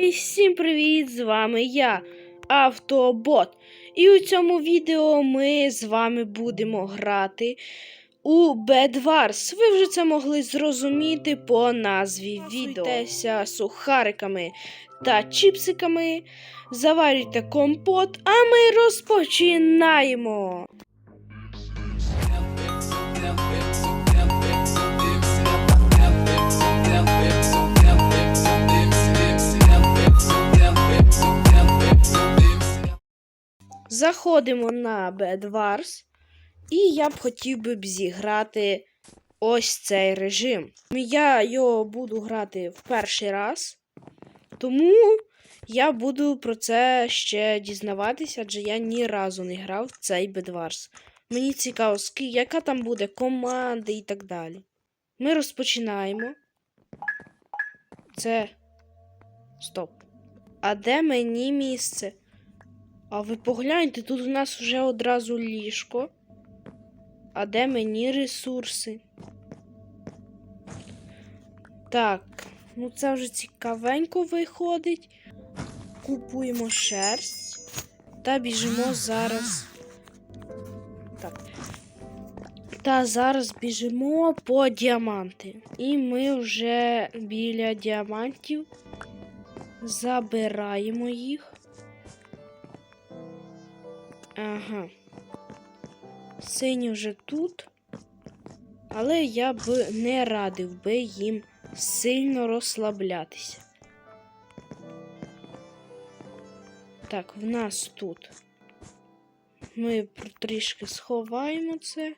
І всім привіт! З вами я, Автобот. І у цьому відео ми з вами будемо грати у Bed Wars. Ви вже це могли зрозуміти по назві відео. Насуйтеся сухариками та чіпсиками, заварюйте компот, а ми розпочинаємо. Заходимо на Bed Wars, і я б хотів би б зіграти ось цей режим. Я його буду грати в перший раз, тому я буду про це ще дізнаватися, адже я ні разу не грав в цей Bed Wars. Мені цікаво, яка там буде команда і так далі. Ми розпочинаємо. Це. Стоп. А де мені місце? А ви погляньте, тут у нас вже одразу ліжко. А де мені ресурси? Так, ну це вже цікавенько виходить. Купуємо шерсть та біжимо зараз. Так. Та зараз біжимо по діаманти. І ми вже біля діамантів забираємо їх. Ага. Сині вже тут. Але я б не радив би їм сильно розслаблятися. Так, в нас тут. Ми трішки сховаємо це.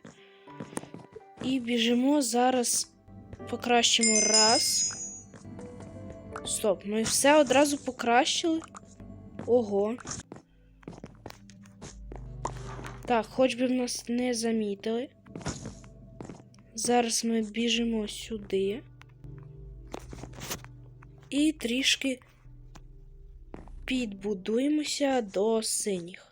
І біжимо зараз покращимо раз. Стоп, ми все одразу покращили. Ого. Так, хоч би в нас не замітили. Зараз ми біжимо сюди. І трішки підбудуємося до синіх.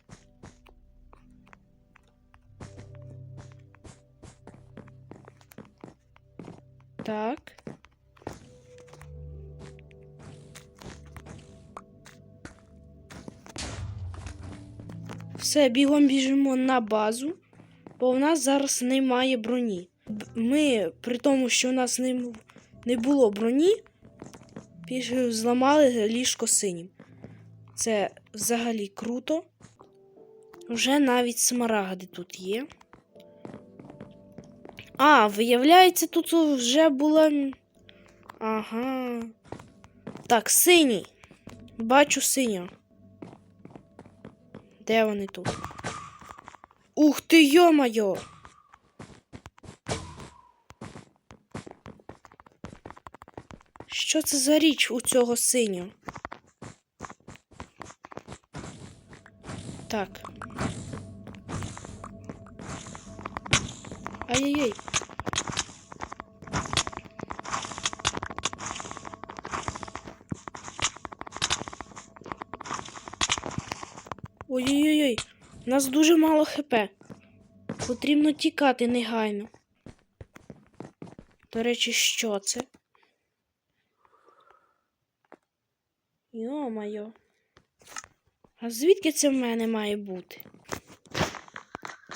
Все, бігом біжимо на базу, бо в нас зараз немає броні. Ми, при тому, що у нас не, було броні, зламали ліжко синім. Це взагалі круто. Вже навіть смарагди тут є. А, виявляється, тут вже була. Ага. Так, синій. Бачу синього. Де вони тут? Ух ти, йо-моє! Що це за річ у цього синього? Так. Ай-яй-яй. Ой-ой-ой, у нас дуже мало хп. Потрібно тікати негайно. До речі, що це? Йо-моє. А звідки це в мене має бути?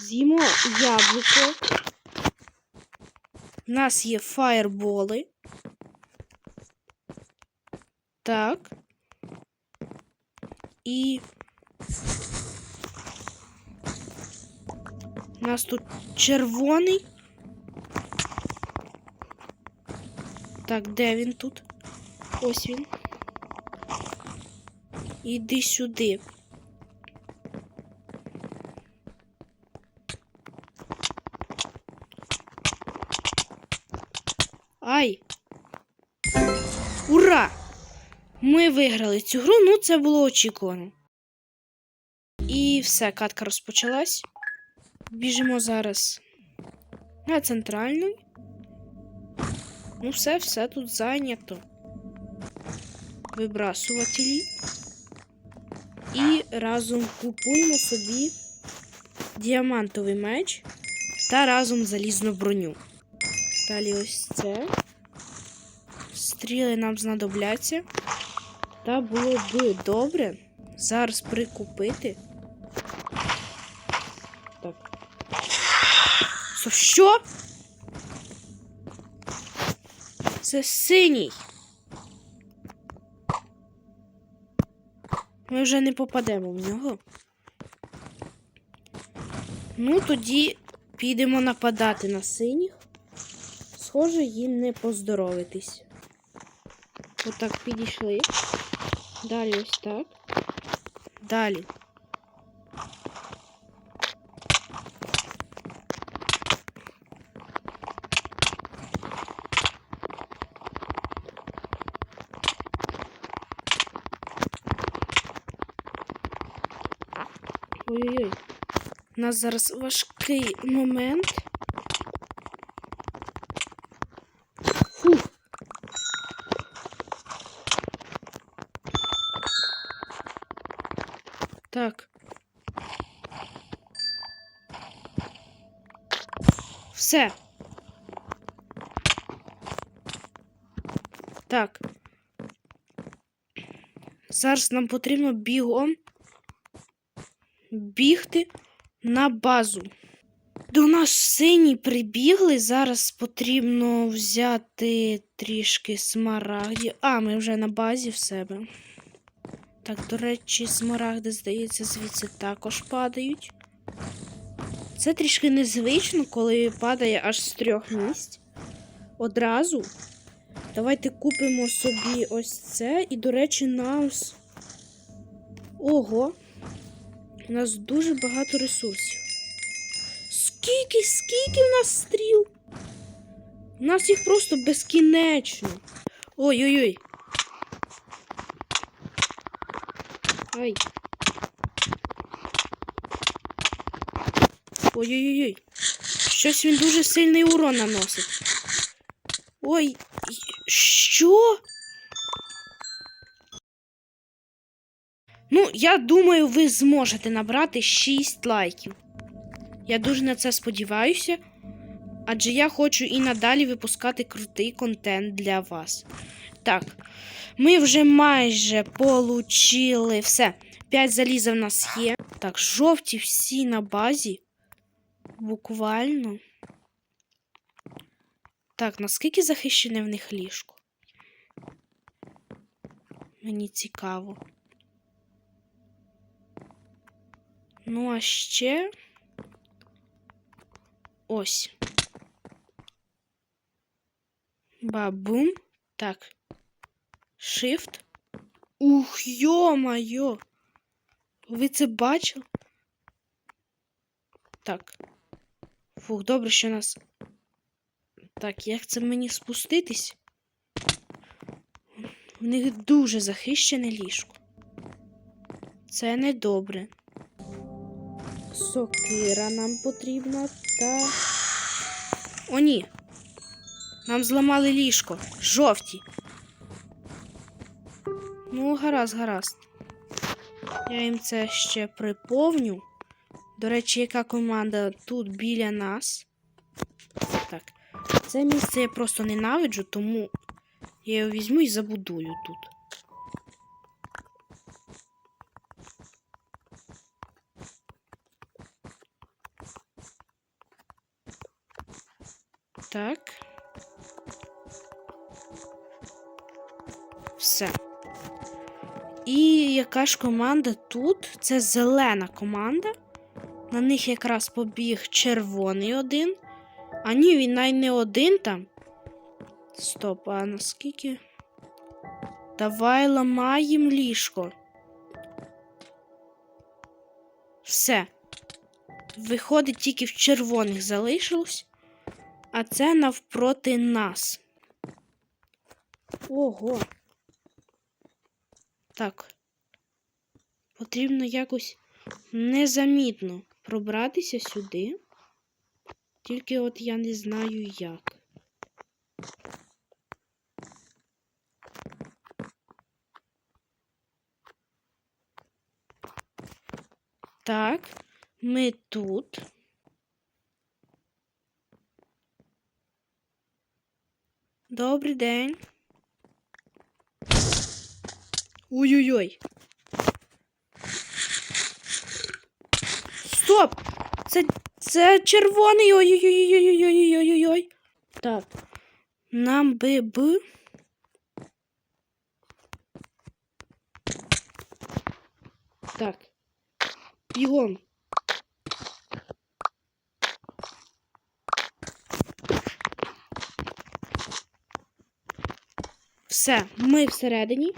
З'їмо яблуко. У нас є фаєрболи. Так. І У нас тут червоний. Так, де він тут? Ось він. Іди сюди. Ай! Ура! Ми виграли цю гру, ну це було очікувано. І все, катка розпочалась. Біжимо зараз на центральну. Ну, все, все тут зайнято. Вибрасувателі. І разом купуємо собі діамантовий меч та разом залізну броню. Далі ось це. Стріли нам знадобляться. Та було б добре зараз прикупити. Так. Це що? Це синій. Ми вже не попадемо в нього. Ну, тоді підемо нападати на синіх. Схоже, їм не поздоровитись. Отак підійшли. Далі ось так. Далі. Ой-ой-ой. У нас зараз важкий момент. Так. Все. Так. Зараз нам потрібно бігом бігти на базу. До нас сині прибігли. Зараз потрібно взяти трішки смарагдів. А, ми вже на базі в себе. Так, до речі, смарагди, здається, звідси також падають. Це трішки незвично, коли падає аж з трьох місць. Одразу. Давайте купимо собі ось це. І, до речі, нас. Ого! У нас дуже багато ресурсів. Скільки, скільки в нас стріл? У нас їх просто безкінечно. Ой-ой-ой. Ай. Ой-ой-ой. Щось він дуже сильний урон наносить. Ой, що? Ну, я думаю, ви зможете набрати 6 лайків. Я дуже на це сподіваюся. Адже я хочу і надалі випускати крутий контент для вас. Так, ми вже майже получили все. 5 заліза в нас є. Так, жовті всі на базі. Буквально. Так, наскільки захищене в них ліжко? Мені цікаво. Ну, а ще. Ось. Бабум. Так. Shift. Ух, йо-майо. Ви це бачили? Так. Фух, добре, що нас. Так, як це мені спуститись? В них дуже захищене ліжко. Це не добре. Сокира нам потрібна та. О, ні. Нам зламали ліжко. Жовті. Ну, гаразд, гаразд. Я їм це ще приповню. До речі, яка команда тут біля нас? Так. Це місце я просто ненавиджу, тому я його візьму і забудую тут. Так. Все. І яка ж команда тут? Це зелена команда. На них якраз побіг червоний один. А ні, він навіть не один там. Стоп, а наскільки? Давай ламаємо ліжко. Все. Виходить, тільки в червоних залишилось. А це навпроти нас. Ого. Так. Потрібно якось незамітно пробратися сюди. Тільки от я не знаю як. Так, ми тут. Добрий день. Ой-ой-ой. Стоп! Це це червоний. Ой-ой-ой-ой-ой-ой-ой-ой. Так. Нам би б. Так. Бігом. Все, ми всередині.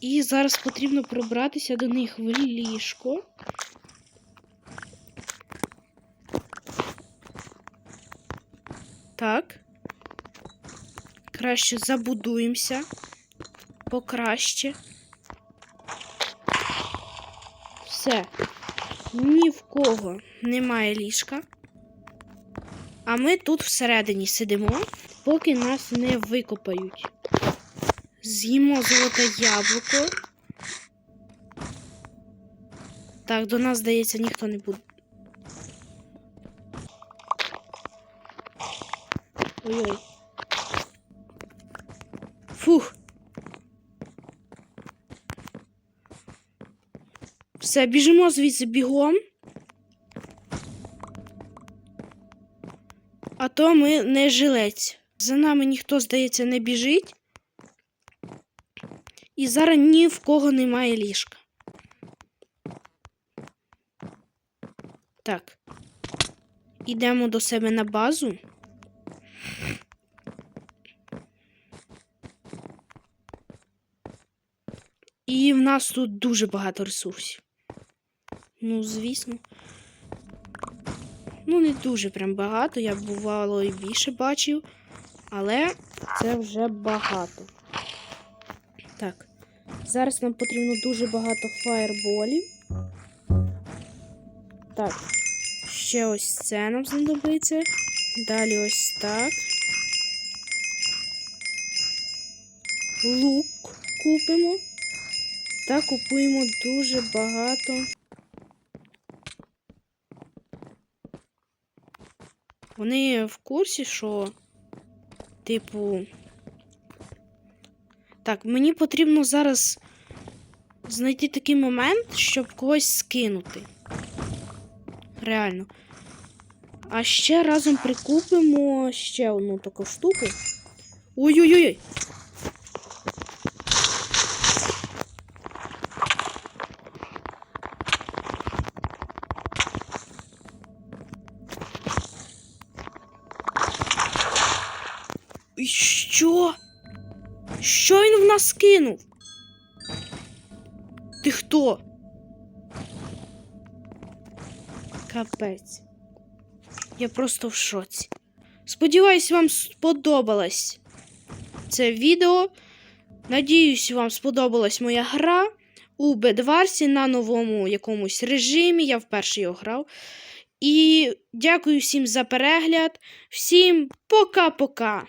І зараз потрібно пробратися до них в ліжко. Так. Краще забудуємося. Покраще. Все. Ні в кого немає ліжка. А ми тут всередині сидимо, поки нас не викопають. З'їмо золоте яблуко. Так, до нас, здається, ніхто не буде. Ой-ой. Фух. Все, біжимо звідси бігом. А то ми не жилець. За нами ніхто, здається, не біжить. І зараз ні в кого немає ліжка. Так. Ідемо до себе на базу. І в нас тут дуже багато ресурсів. Ну, звісно. Ну, не дуже прям багато. Я бувало і більше бачив. Але це вже багато. Так. Зараз нам потрібно дуже багато фаєрболів. Так. Ще ось це нам знадобиться. Далі ось так. Лук купимо. Та купуємо дуже багато. Вони в курсі, що, типу. Так, мені потрібно зараз знайти такий момент, щоб когось скинути. Реально. А ще разом прикупимо ще одну таку штуку. Ой-ой-ой! Кинув? Ти хто? Капець. Я просто в шоці. Сподіваюсь, вам сподобалось це відео. Надіюсь, вам сподобалась моя гра у Бедварсі на новому якомусь режимі. Я вперше його грав. І дякую всім за перегляд. Всім пока-пока!